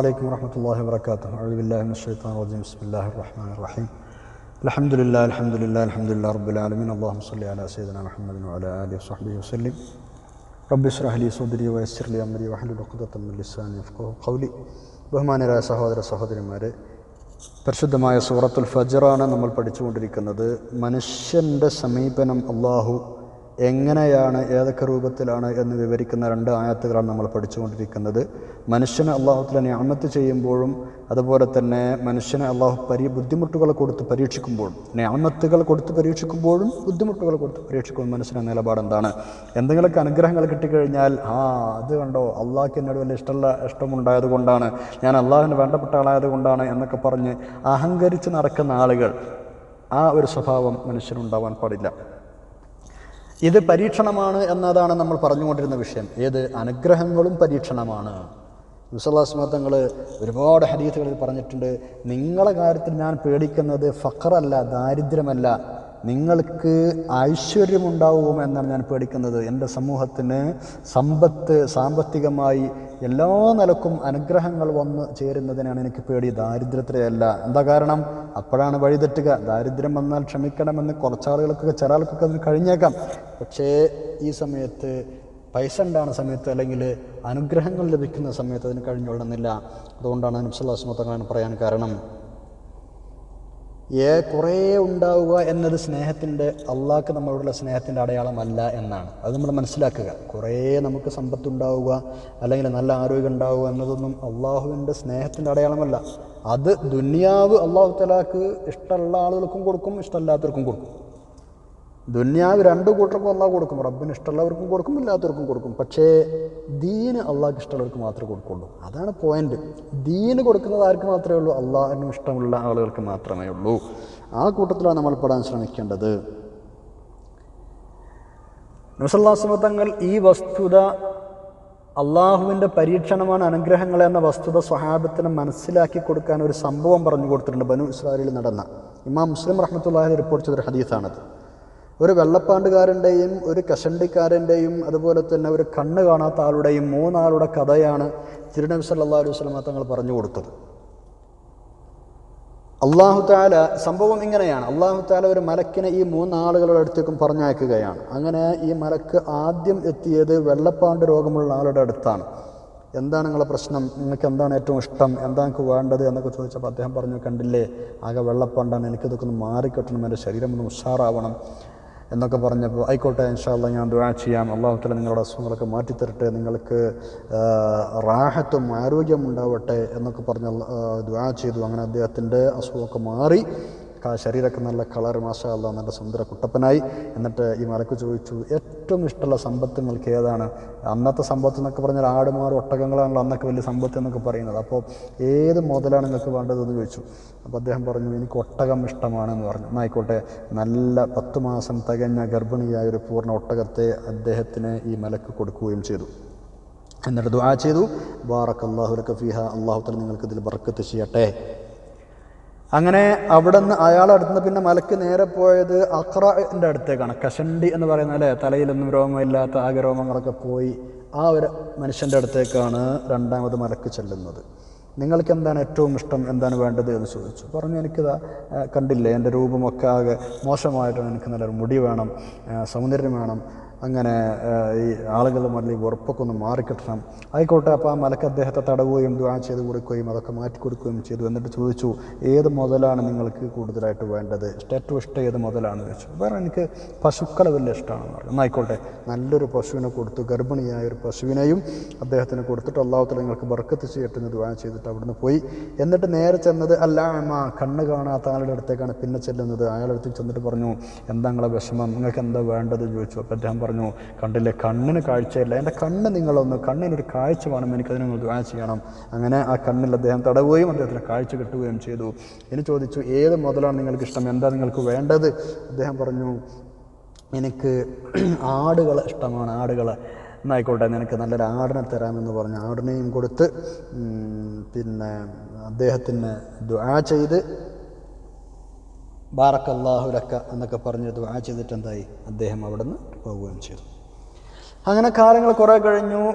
عليكم ورحمة الله وبركاته أعوذ بالله من الشيطان الرجيم بسم الله الرحمن الرحيم الحمد لله الحمد لله الحمد لله رب العالمين اللهم صل على سيدنا محمد وعلى آله وصحبه وسلم رب اشرح لي صدري ويسر لي أمري واحلل عقدة من لساني يفقهوا قولي ബഹുമാനരായ സഹോദര സഹോദരിമാരെ പരിശുദ്ധമായ സൂറത്തുൽ ഫജറാണ് നമ്മൾ പഠിച്ചുകൊണ്ടിരിക്കുന്നത് മനുഷ്യൻ്റെ സമീപനം അള്ളാഹു എങ്ങനെയാണ് ഏതൊക്കെ രൂപത്തിലാണ് എന്ന് വിവരിക്കുന്ന രണ്ട് ആയത്തുകളാണ് നമ്മൾ പഠിച്ചുകൊണ്ടിരിക്കുന്നത്. മനുഷ്യനെ അള്ളാഹുത്തിലെ ഞാമത്ത് ചെയ്യുമ്പോഴും അതുപോലെ തന്നെ മനുഷ്യനെ അള്ളാഹു പരി ബുദ്ധിമുട്ടുകൾ കൊടുത്ത് പരീക്ഷിക്കുമ്പോഴും ഞാമത്തുകൾ കൊടുത്ത് പരീക്ഷിക്കുമ്പോഴും ബുദ്ധിമുട്ടുകൾ കൊടുത്ത് പരീക്ഷിക്കുമ്പോൾ മനുഷ്യന്റെ നിലപാട് എന്താണ്? എന്തെങ്കിലുമൊക്കെ അനുഗ്രഹങ്ങൾ കിട്ടിക്കഴിഞ്ഞാൽ ആ അത് കണ്ടോ അള്ളാഹ്ക്ക് എന്നോട് വലിയ ഇഷ്ടമുള്ള ഇഷ്ടമുണ്ടായത് കൊണ്ടാണ് ഞാൻ അള്ളാഹുവിന് വേണ്ടപ്പെട്ട ആളായത് കൊണ്ടാണ് എന്നൊക്കെ പറഞ്ഞ് അഹങ്കരിച്ച് നടക്കുന്ന ആളുകൾ ആ ഒരു സ്വഭാവം മനുഷ്യനുണ്ടാവാൻ പാടില്ല. ഇത് പരീക്ഷണമാണ് എന്നതാണ് നമ്മൾ പറഞ്ഞുകൊണ്ടിരുന്ന വിഷയം. ഏത് അനുഗ്രഹങ്ങളും പരീക്ഷണമാണ്. യുസലാസ്മത്തങ്ങൾ തങ്ങൾ ഒരുപാട് ഹരീത്തുകളിൽ പറഞ്ഞിട്ടുണ്ട് നിങ്ങളെ കാര്യത്തിൽ ഞാൻ പേടിക്കുന്നത് ഫക്രല്ല ദാരിദ്ര്യമല്ല. നിങ്ങൾക്ക് ഐശ്വര്യമുണ്ടാവുമെന്നാണ് ഞാൻ പേടിക്കുന്നത്. എന്റെ സമൂഹത്തിന് സമ്പത്ത് സാമ്പത്തികമായി എല്ലാ നിലക്കും അനുഗ്രഹങ്ങൾ വന്ന് ചേരുന്നതിനാണ് എനിക്ക് പേടി. ദാരിദ്ര്യത്തിലല്ല. എന്താ കാരണം? അപ്പോഴാണ് വഴിതെറ്റുക ദാരിദ്ര്യം വന്നാൽ ക്ഷമിക്കണമെന്ന് കുറച്ചാളുകൾക്കൊക്കെ ചില ആൾക്കൊക്കെ അതിന് കഴിഞ്ഞേക്കാം. പക്ഷേ ഈ സമയത്ത് പൈസ ഉണ്ടാകുന്ന സമയത്ത് അല്ലെങ്കിൽ അനുഗ്രഹങ്ങൾ ലഭിക്കുന്ന സമയത്ത് അതിന് കഴിഞ്ഞുകൊള്ളുന്നില്ല അതുകൊണ്ടാണ് അനുസല്ലാസ്മത്തങ്ങളാണ് പറയാൻ കാരണം. ഏ കുറേ ഉണ്ടാവുക എന്നത് സ്നേഹത്തിന്റെ അള്ളാഹ്ക്ക് നമ്മളോടുള്ള സ്നേഹത്തിന്റെ അടയാളമല്ല എന്നാണ്. അത് നമ്മൾ മനസ്സിലാക്കുക. കുറേ നമുക്ക് സമ്പത്തുണ്ടാവുക അല്ലെങ്കിൽ നല്ല ആരോഗ്യം ഉണ്ടാവുക എന്നതൊന്നും അള്ളാഹുവിന്റെ സ്നേഹത്തിന്റെ അടയാളമല്ല. അത് ദുനിയാവ് അള്ളാഹു തലാക്ക് ഇഷ്ടമുള്ള ആളുകൾക്കും കൊടുക്കും ഇഷ്ടമല്ലാത്തവർക്കും കൊടുക്കും. ദുന്യാവ് രണ്ട് കൂട്ടർക്കും അള്ളാഹ് കൊടുക്കും. റബ്ബിന് ഇഷ്ടമുള്ളവർക്കും കൊടുക്കും ഇല്ലാത്തവർക്കും കൊടുക്കും. പക്ഷേ ദീന് അള്ളാഹ്ക്ക് ഇഷ്ടമുള്ളവർക്ക് മാത്രമേ കൊടുക്കുള്ളൂ. അതാണ് പോയിന്റ് ദീന് കൊടുക്കുന്നത് ആർക്ക് മാത്രമേ ഉള്ളൂ? അള്ളാഹിനും ഇഷ്ടമുള്ള ആളുകൾക്ക് മാത്രമേ ഉള്ളൂ. ആ കൂട്ടത്തിലാണ് നമ്മൾ പെടാൻ ശ്രമിക്കേണ്ടത്. നസല്ലാസ്മതങ്ങൾ ഈ വസ്തുത അള്ളാഹുവിന്റെ പരീക്ഷണമാണ് അനുഗ്രഹങ്ങൾ എന്ന വസ്തുത സ്വഹാബത്തിന് മനസ്സിലാക്കി കൊടുക്കാൻ ഒരു സംഭവം പറഞ്ഞു കൊടുത്തിട്ടുണ്ട്. ബനു ഇസ്രായേലിൽ നടന്ന. ഇമാം മുസ്ലിം റഹ്മത്തുള്ളാഹി റിപ്പോർട്ട് ചെയ്തൊരു ഹദീസാണത്. ഒരു വെള്ളപ്പാണ്ടുകാരന്റെയും ഒരു കഷണ്ടിക്കാരന്റെയും അതുപോലെ തന്നെ ഒരു കണ്ണ് കാണാത്ത ആളുടെയും മൂന്നാളുടെ കഥയാണ് തിരുനബി സല്ലാ അലൈഹി സ്വലമ തങ്ങൾ പറഞ്ഞു കൊടുത്തത്. അള്ളാഹു താല സംഭവം ഇങ്ങനെയാണ്. അള്ളാഹു താല ഒരു മലക്കിനെ ഈ മൂന്നാളുകളുടെ അടുത്തേക്കും പറഞ്ഞയക്കുകയാണ്. അങ്ങനെ ഈ മലക്ക് ആദ്യം എത്തിയത് വെള്ളപ്പാണ്ട് രോഗമുള്ള ആളുടെ അടുത്താണ്. എന്താണ് നിങ്ങളുടെ പ്രശ്നം? നിങ്ങൾക്ക് എന്താണ് ഏറ്റവും ഇഷ്ടം? എന്താ നിങ്ങൾക്ക് വേണ്ടത് എന്നൊക്കെ ചോദിച്ചപ്പോൾ അദ്ദേഹം പറഞ്ഞു കണ്ടില്ലേ? ആകെ വെള്ളപ്പാണ്ടാണ്. എനിക്കിതൊക്കെ ഒന്ന് മാറിക്കിട്ടണം. എന്റെ ശരീരം ഒന്ന് ഉഷാറാവണം. എന്നൊക്കെ പറഞ്ഞപ്പോൾ ആയിക്കോട്ടെ ഇൻഷാല്ല ഞാൻ ദുആ ചെയ്യാം. അള്ളാഹു അള്ളാഹുത്തല നിങ്ങളുടെ അസുഖങ്ങളൊക്കെ മാറ്റിത്തരട്ടെ നിങ്ങൾക്ക് റാഹത്തും ആരോഗ്യം ഉണ്ടാവട്ടെ എന്നൊക്കെ പറഞ്ഞ് ദുആ ചെയ്തു. അങ്ങനെ അദ്ദേഹത്തിന്റെ അസുഖമൊക്കെ മാറി. ശരീരമൊക്കെ നല്ല കളർ മാഷാല്ല നല്ല സുന്ദര കുട്ടപ്പനായി. എന്നിട്ട് ഈ മലക്ക് ചോദിച്ചു ഏറ്റവും ഇഷ്ടമുള്ള സമ്പത്ത് നിങ്ങൾക്ക് ഏതാണ്? അന്നത്തെ സമ്പത്ത് എന്നൊക്കെ പറഞ്ഞാൽ ആടുമാർ ഒട്ടകങ്ങളാണല്ലോ അന്നൊക്കെ വലിയ സമ്പത്ത് എന്നൊക്കെ പറയുന്നത്. അപ്പോൾ ഏത് മുതലാണ് നിങ്ങൾക്ക് വേണ്ടതെന്ന് ചോദിച്ചു. അപ്പോൾ അദ്ദേഹം പറഞ്ഞു എനിക്ക് ഒട്ടകം ഇഷ്ടമാണെന്ന് പറഞ്ഞു. എന്നായിക്കോട്ടെ നല്ല പത്ത് മാസം തികഞ്ഞ ഗർഭിണിയായ ഒരു പൂർണ ഒട്ടകത്തെ അദ്ദേഹത്തിന് ഈ മലക്ക് കൊടുക്കുകയും ചെയ്തു. എന്നിട്ട് ദുആ ചെയ്തു. ബാറക് അള്ളാഹുലക്ക ഫിഹ. അള്ളാഹുത്തല നിങ്ങൾക്ക് ഇതിൽ ബർക്കത്ത് ചെയ്യട്ടെ. അങ്ങനെ അവിടെ നിന്ന് അയാളെ അടുത്ത് പിന്നെ മലക്ക് നേരെ പോയത് അക്രന്റെ അടുത്തേക്കാണ്. കശണ്ടി എന്ന് പറയുന്ന അല്ലേ? തലയിലൊന്നും രോമമില്ലാത്ത ആകെ രോമങ്ങളൊക്കെ പോയി ആ ഒരു മനുഷ്യന്റെ അടുത്തേക്കാണ് രണ്ടാമത് മലക്ക് ചെല്ലുന്നത്. നിങ്ങൾക്ക് എന്താണ് ഏറ്റവും ഇഷ്ടം? എന്താണ് വേണ്ടത് എന്ന് ചോദിച്ചു. പറഞ്ഞു എനിക്കിതാ കണ്ടില്ലേ എന്റെ രൂപമൊക്കെ ആകെ മോശമായിട്ടാണ്. എനിക്ക് നല്ലൊരു മുടി വേണം സൗന്ദര്യം വേണം. അങ്ങനെ ഈ ആളുകൾ മല്ലി ഉറപ്പൊക്കെ ഒന്ന് മാറിക്കിട്ടണം. ആയിക്കോട്ടെ അപ്പോൾ ആ മലക്ക് അദ്ദേഹത്തെ തടവുകയും ദുആ ചെയ്ത് കൊടുക്കുകയും അതൊക്കെ മാറ്റി കൊടുക്കുകയും ചെയ്തു. എന്നിട്ട് ചോദിച്ചു ഏത് മുതലാണ് നിങ്ങൾക്ക് കൂടുതലായിട്ട് വേണ്ടത്? ഏറ്റവും ഇഷ്ടം ഏത് മുതലാണെന്ന് ചോദിച്ചു. വേറെ എനിക്ക് പശുക്കളെ വലിയ ഇഷ്ടമാണെന്ന് പറഞ്ഞു. എന്നായിക്കോട്ടെ നല്ലൊരു പശുവിനെ കൊടുത്തു. ഗർഭിണിയായ ഒരു പശുവിനെയും അദ്ദേഹത്തിന് കൊടുത്തിട്ട് അള്ളാഹത്തിൽ നിങ്ങൾക്ക് ബർക്കത്ത് ചെയ്യട്ടെ എന്ന് ദുആ ചെയ്തിട്ട് അവിടുന്ന് പോയി. എന്നിട്ട് നേരെ ചെന്നത് അല്ല അമ്മ കണ്ണ് കാണാത്ത ആളുടെ അടുത്തേക്കാണ്. പിന്നെ ചെല്ലുന്നത് അയാളുടെ അടുത്ത് ചെന്നിട്ട് പറഞ്ഞു എന്താ നിങ്ങളെ വിഷമം? നിങ്ങൾക്ക് എന്താ വേണ്ടത്? ചോദിച്ചു. അപ്പോൾ അദ്ദേഹം പറഞ്ഞു കണ്ടില്ലേ കണ്ണിന് കാഴ്ചയില്ല. എന്റെ കണ്ണ് നിങ്ങളൊന്ന് കണ്ണിനൊരു കാഴ്ച വേണം. എനിക്കതിന് നിങ്ങൾ ദ്വാ ചെയ്യണം. അങ്ങനെ ആ കണ്ണിൽ അദ്ദേഹം തടവുകയും അദ്ദേഹത്തിന് കാഴ്ച കിട്ടുകയും ചെയ്തു. ഇനി ചോദിച്ചു ഏത് മുതലാണ് നിങ്ങൾക്ക് ഇഷ്ടം? എന്താ നിങ്ങൾക്ക് വേണ്ടത്? അദ്ദേഹം പറഞ്ഞു എനിക്ക് ആടുകൾ ഇഷ്ടമാണ്. ആടുകൾ എന്നായിക്കോട്ടെ നിനക്ക് നല്ലൊരു ആടിനെ തരാമെന്ന് പറഞ്ഞു ആടിനെയും കൊടുത്ത് പിന്നെ അദ്ദേഹത്തിന് ദുആ ചെയ്ത് ബാറക്കല്ലാഹുലക്ക എന്നൊക്കെ പറഞ്ഞ് ദുആ ചെയ്തിട്ട് എന്തായി അദ്ദേഹം അവിടെ നിന്ന് പോവുകയും ചെയ്തു. അങ്ങനെ കാലങ്ങൾ കുറേ കഴിഞ്ഞു.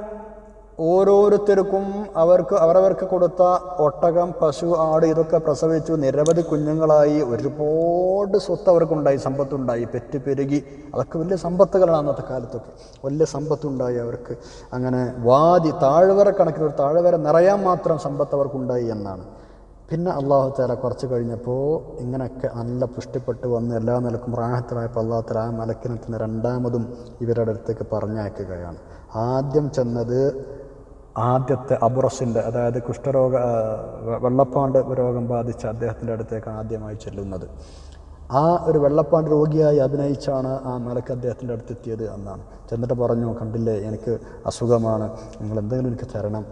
ഓരോരുത്തർക്കും അവർക്ക് അവരവർക്ക് കൊടുത്ത ഒട്ടകം പശു ആട് ഇതൊക്കെ പ്രസവിച്ചു. നിരവധി കുഞ്ഞുങ്ങളായി. ഒരുപാട് സ്വത്ത് അവർക്കുണ്ടായി. സമ്പത്തുണ്ടായി. പെറ്റ് പെരുകി അതൊക്കെ വലിയ സമ്പത്തുകളാണ് അന്നത്തെ കാലത്തൊക്കെ. വലിയ സമ്പത്തുണ്ടായി അവർക്ക്. അങ്ങനെ വാതി താഴ്വര കണക്കിന് ഒരു താഴ്വര നിറയാൻ മാത്രം സമ്പത്ത് അവർക്കുണ്ടായി എന്നാണ്. പിന്നെ അള്ളാഹു താല കുറച്ച് കഴിഞ്ഞപ്പോൾ ഇങ്ങനെയൊക്കെ നല്ല പുഷ്ടിപ്പെട്ട് വന്ന് എല്ലാ നിലക്കും റാഹത്തിലായപ്പോൾ അള്ളാഹു താല ആ മലക്കിനത്തിന് രണ്ടാമതും ഇവരുടെ അടുത്തേക്ക് പറഞ്ഞയക്കുകയാണ്. ആദ്യം ചെന്നത് ആദ്യത്തെ അബുറസിന്റെ അതായത് കുഷ്ഠരോഗ വെള്ളപ്പാണ്ട് രോഗം ബാധിച്ച അദ്ദേഹത്തിന്റെ അടുത്തേക്കാണ് ആദ്യമായി ചെല്ലുന്നത്. ആ ഒരു വെള്ളപ്പാണ്ട് രോഗിയായി അഭിനയിച്ചാണ് ആ മലക്ക് അദ്ദേഹത്തിന്റെ അടുത്തെത്തിയത് എന്നാണ്. ചെന്നിട്ട് പറഞ്ഞു കണ്ടില്ലേ എനിക്ക് അസുഖമാണ്. നിങ്ങൾ എന്തെങ്കിലും എനിക്ക് തരണം.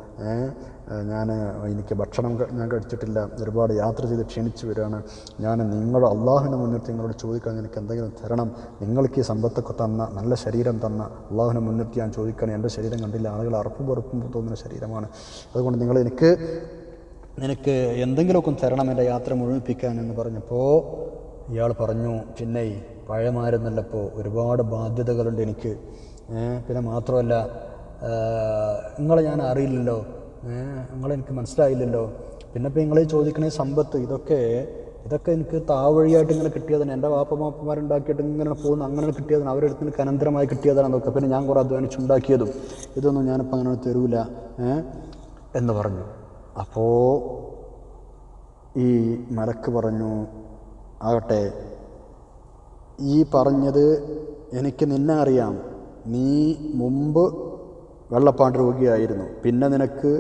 ഞാൻ എനിക്ക് ഭക്ഷണം ഞാൻ കഴിച്ചിട്ടില്ല. ഒരുപാട് യാത്ര ചെയ്ത് ക്ഷീണിച്ച് വരികയാണ്. ഞാൻ നിങ്ങളുടെ അള്ളാഹുവിനെ മുൻനിർത്തി നിങ്ങളോട് ചോദിക്കാൻ എനിക്ക് എന്തെങ്കിലും തരണം. നിങ്ങൾക്ക് ഈ സമ്പത്തൊക്കെ തന്ന നല്ല ശരീരം തന്ന അള്ളാഹുവിനെ മുൻനിർത്തി ഞാൻ ചോദിക്കണം എന്റെ ശരീരം കണ്ടില്ല. ആളുകൾ അറപ്പും വെറുപ്പും തോന്നുന്ന ശരീരമാണ്. അതുകൊണ്ട് നിങ്ങൾ എനിക്ക് നിനക്ക് എന്തെങ്കിലുമൊക്കെ തരണം എന്റെ യാത്ര മുഴുമിപ്പിക്കാൻ എന്ന് പറഞ്ഞപ്പോൾ ഇയാൾ പറഞ്ഞു പിന്നെ പഴയമാരെന്നല്ലപ്പോൾ ഒരുപാട് ബാധ്യതകളുണ്ട് എനിക്ക്. പിന്നെ മാത്രമല്ല നിങ്ങളെ ഞാൻ അറിയില്ലല്ലോ. നിങ്ങളെനിക്ക് മനസ്സിലായില്ലല്ലോ. പിന്നെ ഇപ്പോൾ നിങ്ങൾ ചോദിക്കണേ സമ്പത്ത് ഇതൊക്കെ ഇതൊക്കെ എനിക്ക് താവഴിയായിട്ട് ഇങ്ങനെ കിട്ടിയതാണ്. എന്റെ വാപ്പമാപ്പന്മാരുണ്ടാക്കിയിട്ട് ഇങ്ങനെ പോകുന്ന അങ്ങനെ കിട്ടിയതാണ്. അവരുടെ അടുത്ത് എനിക്ക് അനന്തരമായി കിട്ടിയതാണ് അതൊക്കെ പിന്നെ ഞാൻ കുറേ അധ്വാനിച്ചുണ്ടാക്കിയതും. ഇതൊന്നും ഞാനിപ്പോൾ അങ്ങനെ തരൂല. എന്ന് പറഞ്ഞു. അപ്പോൾ ഈ മലക്ക് പറഞ്ഞു ആകട്ടെ ഈ പറഞ്ഞത് എനിക്ക് നിന്നെ അറിയാം. നീ മുമ്പ് വെള്ളപ്പാണ്ട് രോഗിയായിരുന്നു. പിന്നെ നിനക്ക്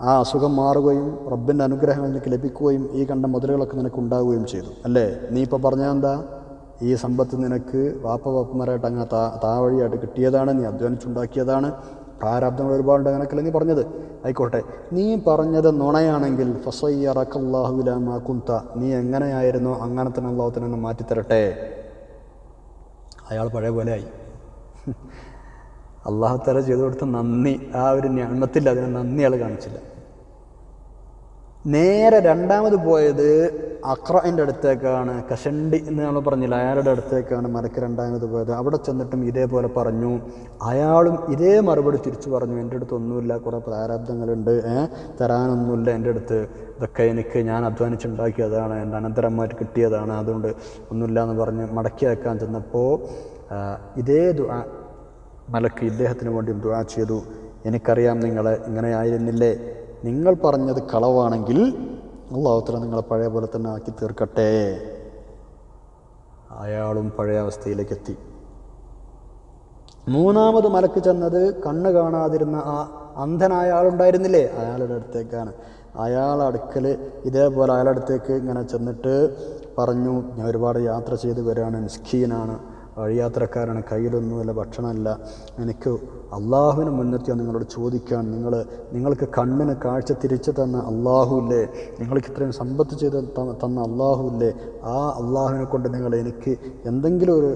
ആ അസുഖം മാറുകയും റബ്ബിന്റെ അനുഗ്രഹങ്ങൾ നിനക്ക് ലഭിക്കുകയും ഈ കണ്ട മുതലുകളൊക്കെ നിനക്ക് ഉണ്ടാവുകയും ചെയ്തു. അല്ലേ? നീ ഇപ്പോൾ പറഞ്ഞാൽ പറഞ്ഞതെന്താ ഈ സമ്പത്ത് നിനക്ക് വാപ്പ വാപ്പമാരായിട്ട് അങ്ങ് താ താവഴിയായിട്ട് കിട്ടിയതാണ് നീ അധ്വാനിച്ചുണ്ടാക്കിയതാണ്. പ്രാരാബ്ദങ്ങൾ ഒരുപാടുണ്ട് അങ്ങനെയൊക്കെ നീ പറഞ്ഞത്? ആയിക്കോട്ടെ. നീ പറഞ്ഞത് നുണയാണെങ്കിൽ ഫസയ്യറക്കല്ലാഹുലാമാ നീ എങ്ങനെയായിരുന്നു അങ്ങനെ തന്നെ അള്ളാഹുത്തിനെ മാറ്റിത്തരട്ടെ? അയാൾ പഴയ ആയി. അള്ളാഹു തല ചെയ്തു കൊടുത്ത നന്ദി ആ ഒരു ഞാൻ അതിനെ നന്ദി അയാൾ കാണിച്ചില്ല. നേരെ രണ്ടാമത് പോയത് അക്രന്റെ അടുത്തേക്കാണ് കഷണ്ടി എന്ന് നമ്മൾ പറഞ്ഞില്ല അയാളുടെ അടുത്തേക്കാണ് മലക്ക് രണ്ടാമത് പോയത്. അവിടെ ചെന്നിട്ടും ഇതേപോലെ പറഞ്ഞു. അയാളും ഇതേ മറുപടി തിരിച്ചു പറഞ്ഞു എന്റെ അടുത്ത് ഒന്നുമില്ല കുറേ പ്രാരാബ്ദങ്ങളുണ്ട് തരാനൊന്നുമില്ല എന്റെ അടുത്ത്. ഇതൊക്കെ എനിക്ക് ഞാൻ അധ്വാനിച്ചുണ്ടാക്കിയതാണ് എന്റെ അനന്തരമായിട്ട് കിട്ടിയതാണ് അതുകൊണ്ട് ഒന്നുമില്ല എന്ന് പറഞ്ഞ് മടക്കി അയക്കാൻ ചെന്നപ്പോൾ ഇതേ ദുആ മലക്ക് ഇദ്ദേഹത്തിന് വേണ്ടിയും ദുആ ചെയ്തു. എനിക്കറിയാം നിങ്ങളെ ഇങ്ങനെ ആയിരുന്നില്ലേ. നിങ്ങൾ പറഞ്ഞത് കളവാണെങ്കിൽ അള്ളാഹുത്തല നിങ്ങളെ പഴയ പോലെ തന്നെ ആക്കി തീർക്കട്ടെ. അയാളും പഴയ അവസ്ഥയിലേക്ക് എത്തി മൂന്നാമത് മലക്ക് ചെന്നത് കണ്ണ് കാണാതിരുന്ന ആ അന്ധനായ ആളുണ്ടായിരുന്നില്ലേ? അയാളുടെ അടുത്തേക്കാണ്. അയാൾ അടുക്കൽ ഇതേപോലെ അയാളുടെ അടുത്തേക്ക് ഇങ്ങനെ ചെന്നിട്ട് പറഞ്ഞു ഞാൻ ഒരുപാട് യാത്ര ചെയ്ത് വരികയാണ് മിസ്കീനാണ്. വഴിയാത്രക്കാരാണ്. കയ്യിലൊന്നുമില്ല ഭക്ഷണമില്ല. എനിക്ക് അള്ളാഹുവിനെ മുൻനിർത്തിയാണ് നിങ്ങളോട് ചോദിക്കാൻ. നിങ്ങൾ നിങ്ങൾക്ക് കണ്ണിന് കാഴ്ച തിരിച്ചു തന്ന അള്ളാഹുല്ലേ? നിങ്ങൾക്ക് ഇത്രയും സമ്പത്ത് ചെയ്ത് തന്ന അള്ളാഹുല്ലേ? ആ അള്ളാഹുവിനെ കൊണ്ട് നിങ്ങൾ എനിക്ക് എന്തെങ്കിലും ഒരു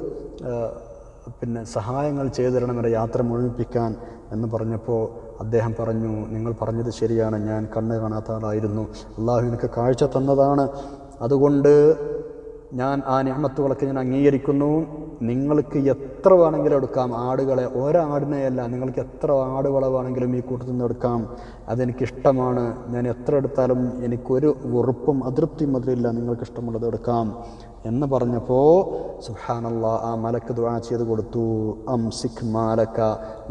പിന്നെ സഹായങ്ങൾ ചെയ്തു തരണം എന്റെ യാത്ര മുഴുമിപ്പിക്കാൻ എന്ന് പറഞ്ഞപ്പോൾ അദ്ദേഹം പറഞ്ഞു നിങ്ങൾ പറഞ്ഞത് ശരിയാണ്. ഞാൻ കണ്ണ് കാണാത്ത ആളായിരുന്നു. അള്ളാഹു എനിക്ക് കാഴ്ച തന്നതാണ്. അതുകൊണ്ട് ഞാൻ ആ ഞാമത്തുകളൊക്കെ ഞാൻ അംഗീകരിക്കുന്നു. നിങ്ങൾക്ക് എത്ര വേണമെങ്കിലും എടുക്കാം. ആടുകളെ ഒരാടിനെയല്ല നിങ്ങൾക്ക് എത്ര ആടുകളെ വേണമെങ്കിലും ഈ കൂട്ടത്തിൽ നിന്ന് എടുക്കാം. അതെനിക്കിഷ്ടമാണ്. ഞാൻ എത്ര എടുത്താലും എനിക്കൊരു വെറുപ്പും അതൃപ്തിയും അതിലില്ല. നിങ്ങൾക്ക് ഇഷ്ടമുള്ളത് എടുക്കാം എന്ന് പറഞ്ഞപ്പോൾ സുഹാനല്ല ആ മലക്ക് ദുആ ചെയ്ത് കൊടുത്തു. അം സിഖ് മാലക്ക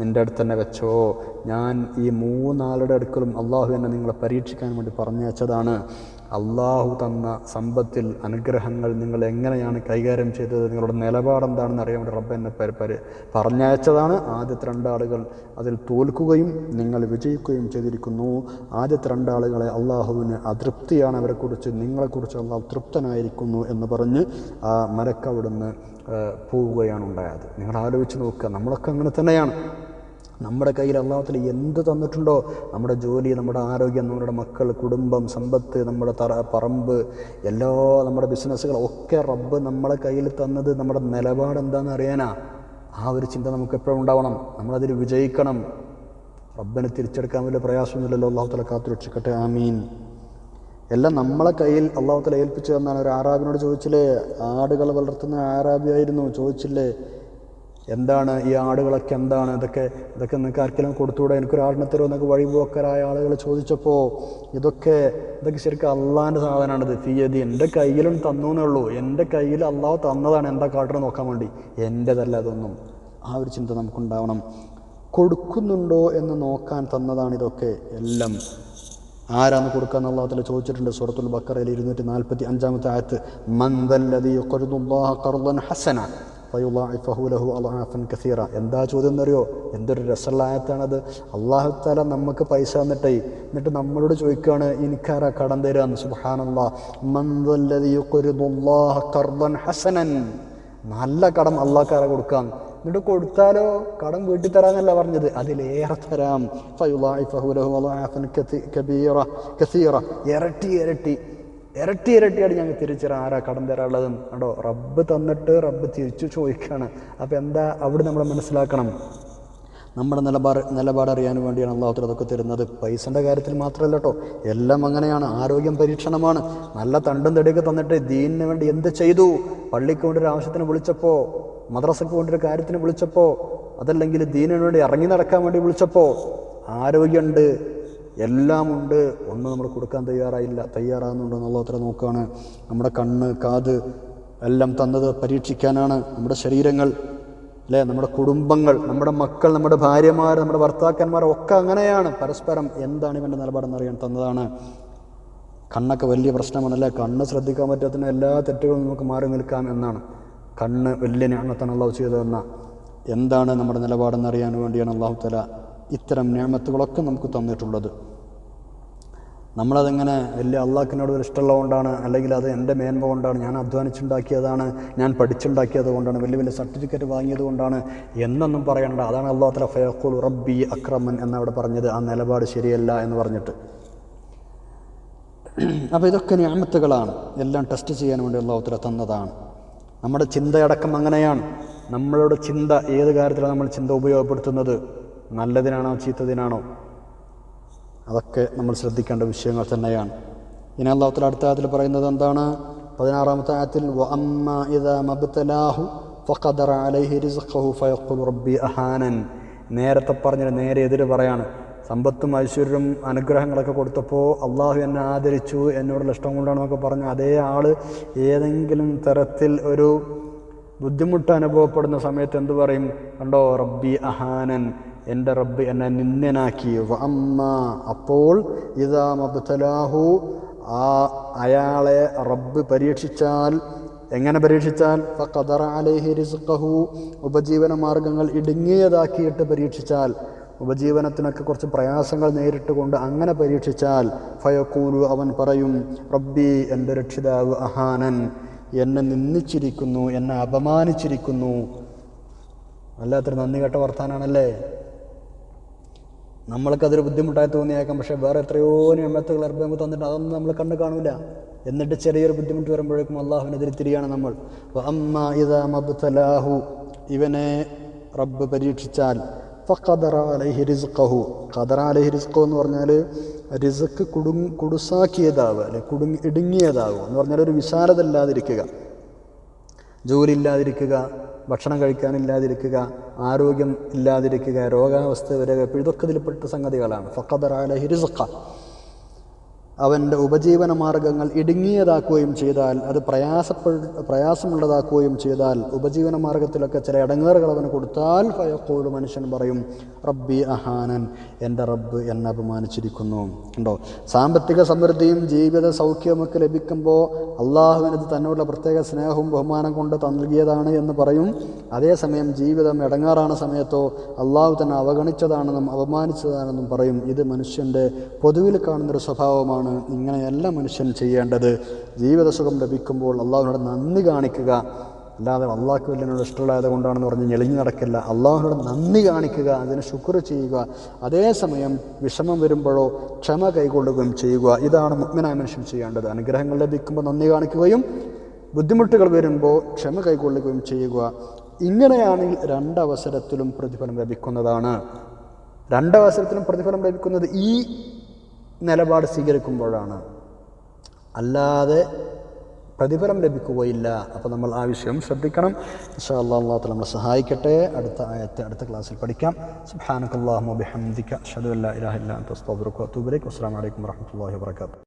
നിന്റെ അടുത്ത് തന്നെ വെച്ചോ. ഞാൻ ഈ മൂന്നാളുടെ അടുക്കലും അള്ളാഹു എന്നെ നിങ്ങളെ പരീക്ഷിക്കാൻ വേണ്ടി പറഞ്ഞയച്ചതാണ്. അള്ളാഹു തന്ന സമ്പത്തിൽ അനുഗ്രഹങ്ങൾ നിങ്ങൾ എങ്ങനെയാണ് കൈകാര്യം ചെയ്തത്? നിങ്ങളുടെ നിലപാടെന്താണെന്ന് അറിയാൻ വേണ്ടി റബ്ബ് എന്നെ പറഞ്ഞയച്ചതാണ്. ആദ്യത്തെ രണ്ടാളുകൾ അതിൽ തോൽക്കുകയും നിങ്ങൾ വിജയിക്കുകയും ചെയ്തിരിക്കുന്നു. ആദ്യത്തെ രണ്ടാളുകളെ അള്ളാഹുവിന് അതൃപ്തിയാണ് അവരെക്കുറിച്ച് നിങ്ങളെക്കുറിച്ച് അള്ളാഹു തൃപ്തനായിരിക്കുന്നു എന്ന് പറഞ്ഞ് ആ മരക്കവിടുന്ന് പോവുകയാണ് ഉണ്ടായത്. നിങ്ങൾ ആലോചിച്ച് നോക്കുക നമ്മളൊക്കെ അങ്ങനെ തന്നെയാണ്. നമ്മുടെ കയ്യിൽ അള്ളാഹത്തിൽ എന്ത് തന്നിട്ടുണ്ടോ? നമ്മുടെ ജോലി നമ്മുടെ ആരോഗ്യം നമ്മുടെ മക്കൾ കുടുംബം സമ്പത്ത് നമ്മുടെ തറ പറമ്പ് എല്ലാ നമ്മുടെ ബിസിനസ്സുകൾ ഒക്കെ റബ്ബ് നമ്മളെ കയ്യിൽ തന്നത് നമ്മുടെ നിലപാട് എന്താണെന്ന് അറിയാനാ? ആ ഒരു ചിന്ത നമുക്ക് എപ്പോഴും ഉണ്ടാവണം. നമ്മളതിൽ വിജയിക്കണം. റബ്ബിനെ തിരിച്ചെടുക്കാൻ വലിയ പ്രയാസമൊന്നുമില്ലല്ലോ. അള്ളാഹു തല കാത്തു രക്ഷിക്കട്ടെ ആമീൻ. എല്ലാം നമ്മളെ കയ്യിൽ അള്ളാഹുത്തല തല ഏൽപ്പിച്ചു എന്നാണ് ഒരു ആറാബിനോട് ചോദിച്ചില്ലേ? ആടുകൾ വളർത്തുന്ന ആറാബിയായിരുന്നു ചോദിച്ചില്ലേ? എന്താണ് ഈ ആടുകളൊക്കെ എന്താണ്? ഇതൊക്കെ ഇതൊക്കെ നിങ്ങൾക്ക് ആർക്കെങ്കിലും കൊടുത്തുകൂടെ? എനിക്കൊരു ആടിനെ തരുമോ എന്നൊക്കെ വഴിപോക്കരായ ആളുകൾ ചോദിച്ചപ്പോൾ ഇതൊക്കെ ഇതൊക്കെ ശരിക്കും അള്ളാഹിന്റെ സാധനമാണിത് തീയതി എന്റെ കയ്യിലും തന്നു ഉള്ളൂ. എന്റെ കയ്യിൽ അള്ളാഹ് തന്നതാണ്. എന്താ കാട്ടണം നോക്കാൻ വേണ്ടി? എന്റെതല്ല അതൊന്നും. ആ ഒരു ചിന്ത നമുക്കുണ്ടാവണം. കൊടുക്കുന്നുണ്ടോ എന്ന് നോക്കാൻ തന്നതാണ് ഇതൊക്കെ എല്ലാം. ആരാന്ന് കൊടുക്കുക എന്നുള്ളതിൽ ചോദിച്ചിട്ടുണ്ട് സുഹൃത്തുൽ ബക്കറയിൽ ഇരുന്നൂറ്റി നാൽപ്പത്തി അഞ്ചാമത്തെ ആയത്ത് മന്ദല്ലതി ഹസന. ഫയുളാഇഫഹു ലഹു അളാഫൻ കസീറ. എന്താ ചോദ്യം എന്നറിയോ? എന്തൊരു രസമുള്ള ആയത്താണത് അള്ളാഹു താല നമുക്ക് പൈസ തന്നിട്ടേ എന്നിട്ട് നമ്മളോട് ചോദിക്കുകയാണ് എനിക്കാരാ കടം തരാന്ന് ഹസനൻ. നല്ല കടം അള്ളാഹ്ക്കാരെ കൊടുക്കാം എന്നിട്ട് കൊടുത്താലോ? കടം വീട്ടിൽ തരാന്നല്ല പറഞ്ഞത്. അതിലേറെ തരാം. കസീറ. ഇരട്ടി ഇരട്ടി. ഇരട്ടി ഇരട്ടിയാണ് ഞങ്ങൾ തിരിച്ചറിയാൻ ആരാ കടം തരാനുള്ളത് കണ്ടോ റബ്ബ് തന്നിട്ട് റബ്ബ് തിരിച്ചു ചോദിക്കുകയാണ് അപ്പോൾ എന്താ അവിടെ നമ്മൾ മനസ്സിലാക്കണം. നമ്മുടെ നിലപാട് നിലപാടറിയാൻ വേണ്ടിയാണ് അള്ളാഹു അതൊക്കെ തരുന്നത്. പൈസന്റെ കാര്യത്തിൽ മാത്രമല്ല കേട്ടോ എല്ലാം അങ്ങനെയാണ്. ആരോഗ്യം പരീക്ഷണമാണ്. നല്ല തണ്ടും തടിയൊക്കെ തന്നിട്ട് ദീനിന് വേണ്ടി എന്ത് ചെയ്തു? പള്ളിക്ക് വേണ്ടി ഒരു ആവശ്യത്തിന് വിളിച്ചപ്പോൾ മദ്രസയ്ക്ക് വേണ്ടി ഒരു കാര്യത്തിന് വിളിച്ചപ്പോൾ അതല്ലെങ്കിൽ ദീനിന് വേണ്ടി ഇറങ്ങി നടക്കാൻ വേണ്ടി വിളിച്ചപ്പോൾ ആരോഗ്യമുണ്ട് എല്ലാമുണ്ട്. ഒന്ന് നമ്മൾ കൊടുക്കാൻ തയ്യാറായില്ല. തയ്യാറാകുന്നുണ്ടോ എന്നുള്ളത്ര നോക്കുകയാണ് നമ്മുടെ കണ്ണ് കാത് എല്ലാം തന്നത് പരീക്ഷിക്കാനാണ് നമ്മുടെ ശരീരങ്ങൾ അല്ലേ? നമ്മുടെ കുടുംബങ്ങൾ നമ്മുടെ മക്കൾ നമ്മുടെ ഭാര്യമാർ നമ്മുടെ ഭർത്താക്കന്മാർ ഒക്കെ അങ്ങനെയാണ്. പരസ്പരം എന്താണ് ഇവന്റെ നിലപാടെന്ന് അറിയാൻ തന്നതാണ്. കണ്ണൊക്കെ വലിയ പ്രശ്നമാണല്ലേ കണ്ണ് ശ്രദ്ധിക്കാൻ പറ്റാത്തതിന് എല്ലാ തെറ്റുകളും നമുക്ക് മാറി നിൽക്കാം എന്നാണ്. കണ്ണ് വലിയ ഞാമത്താണ് അള്ളാഹു ചെയ്തതെന്ന എന്താണ് നമ്മുടെ നിലപാടെന്ന് അറിയാൻ വേണ്ടിയാണ് അള്ളാഹു തല ഇത്തരം ഞാമത്തുകളൊക്കെ നമുക്ക് തന്നിട്ടുള്ളത്. നമ്മളതെങ്ങനെ വലിയ അള്ളാഹിനോട് ഒരു ഇഷ്ടമുള്ളതുകൊണ്ടാണ് അല്ലെങ്കിൽ അത് എന്റെ മേന്മ കൊണ്ടാണ് ഞാൻ അധ്വാനിച്ചുണ്ടാക്കിയതാണ് ഞാൻ പഠിച്ചുണ്ടാക്കിയത് കൊണ്ടാണ് വലിയ വലിയ സർട്ടിഫിക്കറ്റ് വാങ്ങിയത് കൊണ്ടാണ് എന്നൊന്നും പറയണ്ട. അതാണ് അള്ളാഹത്തല തല ഫയഖുൽ റബ്ബി അക്രമൻ എന്നവിടെ പറഞ്ഞത്. ആ നിലപാട് ശരിയല്ല എന്ന് പറഞ്ഞിട്ട്. അപ്പോൾ ഇതൊക്കെ ഞാമത്തുകളാണ്. എല്ലാം ടെസ്റ്റ് ചെയ്യാൻ വേണ്ടി അള്ളാഹുത്തല തല തന്നതാണ്. നമ്മുടെ ചിന്തയടക്കം അങ്ങനെയാണ്. നമ്മളുടെ ചിന്ത ഏത് കാര്യത്തിലാണ് നമ്മൾ ചിന്ത ഉപയോഗപ്പെടുത്തുന്നത്? നല്ലതിനാണോ ചീത്തതിനാണോ? അതൊക്കെ നമ്മൾ ശ്രദ്ധിക്കേണ്ട വിഷയങ്ങൾ തന്നെയാണ്. ഇനി അള്ളാഹുത്തല അടുത്ത ആയത്തിൽ പറയുന്നത് എന്താണ്? പതിനാറാമത്തെ ആയത്തിൽ മബ്തലാഹു അലൈഹി അഹാനൻ. നേരത്തെ പറഞ്ഞ നേരെ എതിര് പറയാണ്. സമ്പത്തും ഐശ്വര്യവും അനുഗ്രഹങ്ങളൊക്കെ കൊടുത്തപ്പോൾ അള്ളാഹു എന്നെ ആദരിച്ചു എന്നോടുള്ള ഇഷ്ടം കൊണ്ടാണെന്നൊക്കെ പറഞ്ഞു അതേ ആൾ ഏതെങ്കിലും തരത്തിൽ ഒരു ബുദ്ധിമുട്ട് അനുഭവപ്പെടുന്ന സമയത്ത് എന്തു പറയും? കണ്ടോ? റബ്ബി അഹാനൻ. എന്റെ റബ്ബ് എന്നെ നിന്ദനാക്കി അമ്മ അപ്പോൾ ഇതാ മബ്തലാഹു ആ അയാളെ റബ്ബ് പരീക്ഷിച്ചാൽ എങ്ങനെ പരീക്ഷിച്ചാൽ? ഫഖദറ അലൈഹി റിസ്ഖഹു ഉപജീവന മാർഗങ്ങൾ ഇടുങ്ങിയതാക്കിയിട്ട് പരീക്ഷിച്ചാൽ ഉപജീവനത്തിനൊക്കെ കുറച്ച് പ്രയാസങ്ങൾ നേരിട്ട് കൊണ്ട് അങ്ങനെ പരീക്ഷിച്ചാൽ ഫയക്കൂലു അവൻ പറയും റബ്ബി എന്റെ രക്ഷിതാവ് അഹാനൻ എന്നെ നിന്ദിച്ചിരിക്കുന്നു എന്നെ അപമാനിച്ചിരിക്കുന്നു. വല്ലാത്തൊരു നന്ദി കേട്ട വർത്താനാണല്ലേ? നമ്മൾക്കതൊരു ബുദ്ധിമുട്ടായി തോന്നിയേക്കാം. പക്ഷേ വേറെ എത്രയോ നിയമത്തുകൾ നമുക്ക് തന്നിട്ട് അതൊന്നും നമ്മൾ കണ്ട് കാണൂല. എന്നിട്ട് ചെറിയൊരു ബുദ്ധിമുട്ട് വരുമ്പോഴേക്കും അള്ളാഹുവിനെതിരെ തിരിയാണ് നമ്മൾ. അമ്മ ഇതാ മബ്തലാഹു. ഇവനെ റബ്ബ് പരീക്ഷിച്ചാൽ ഫഖദറ അലൈഹി ഖദറ അലൈഹി റിസ്ഖു എന്ന് പറഞ്ഞാൽ റിസ്ക് കുടുങ് കുടുസാക്കിയതാവുക അല്ലെ കുടുങ്ങി ഇടുങ്ങിയതാവുക എന്ന് പറഞ്ഞാൽ ഒരു വിശാലത ഇല്ലാതിരിക്കുക ജോലി ഇല്ലാതിരിക്കുക ഭക്ഷണം കഴിക്കാനില്ലാതിരിക്കുക ആരോഗ്യം ഇല്ലാതിരിക്കുക രോഗാവസ്ഥ വരിക ഇതൊക്കെ ഇതിൽപ്പെട്ട സംഗതികളാണ്. ഫക്കദർ ഫക്കദറാല ഹിരിസക്ക അവന്റെ ഉപജീവന മാർഗങ്ങൾ ഇടുങ്ങിയതാക്കുകയും ചെയ്താൽ അത് പ്രയാസപ്പെ പ്രയാസമുള്ളതാക്കുകയും ചെയ്താൽ ഉപജീവന മാർഗത്തിലൊക്കെ ചില ഇടങ്ങേറുകൾ അവന് കൊടുത്താൽ ഫയക്കോട് മനുഷ്യൻ പറയും റബ്ബി അഹാനൻ എന്റെ റബ്ബ് എന്നെ അപമാനിച്ചിരിക്കുന്നു. ഉണ്ടോ സാമ്പത്തിക സമൃദ്ധിയും ജീവിത സൗഖ്യവുമൊക്കെ ലഭിക്കുമ്പോൾ അള്ളാഹുവിനത് തന്നോടുള്ള പ്രത്യേക സ്നേഹവും ബഹുമാനം കൊണ്ട് നൽകിയതാണ് എന്ന് പറയും. അതേസമയം ജീവിതം ഇടങ്ങാറാണ് സമയത്തോ അള്ളാഹു തന്നെ അവഗണിച്ചതാണെന്നും അപമാനിച്ചതാണെന്നും പറയും. ഇത് മനുഷ്യന്റെ പൊതുവിൽ കാണുന്നൊരു സ്വഭാവമാണ്. സ്വഭാവമാണ് ഇങ്ങനെയല്ല മനുഷ്യൻ ചെയ്യേണ്ടത്. ജീവിതസുഖം ലഭിക്കുമ്പോൾ അള്ളാഹുവിനോട് നന്ദി കാണിക്കുക. അല്ലാതെ അള്ളാഹ്ക്ക് വലിയനോട് ഇഷ്ടമുള്ളത് കൊണ്ടാണെന്ന് പറഞ്ഞ് ഞെളിഞ്ഞു നടക്കില്ല. അള്ളാഹുവിനോട് നന്ദി കാണിക്കുക അതിന് ശുക്ർ ചെയ്യുക. അതേസമയം വിഷമം വരുമ്പോഴോ ക്ഷമ കൈക്കൊള്ളുകയും ചെയ്യുക. ഇതാണ് മുഗ്മനായ മനുഷ്യൻ ചെയ്യേണ്ടത്. അനുഗ്രഹങ്ങൾ ലഭിക്കുമ്പോൾ നന്ദി കാണിക്കുകയും ബുദ്ധിമുട്ടുകൾ വരുമ്പോൾ ക്ഷമ കൈക്കൊള്ളുകയും ചെയ്യുക. ഇങ്ങനെയാണെങ്കിൽ രണ്ടവസരത്തിലും പ്രതിഫലം ലഭിക്കുന്നതാണ്. രണ്ടവസരത്തിലും പ്രതിഫലം ലഭിക്കുന്നത് ഈ നിലപാട് സ്വീകരിക്കുമ്പോഴാണ്. അല്ലാതെ പ്രതിഫലം ലഭിക്കുകയില്ല. അപ്പോൾ നമ്മൾ ആ വിഷയം ശ്രദ്ധിക്കണം. ഇൻഷാ നമ്മൾ നമ്മളെ സഹായിക്കട്ടെ. അടുത്ത ആയത്തെ അടുത്ത ക്ലാസ്സിൽ പഠിക്കാം. സുബ്ഹാനക്കല്ലാഹുമ്മ ബിഹംദിക അഷ്ഹദു അല്ലാ ഇലാഹ അത്തൂബലേക്ക് അസ്സാം അസ്തഗ്ഫിറുക വഅതൂബു ഇലൈക്.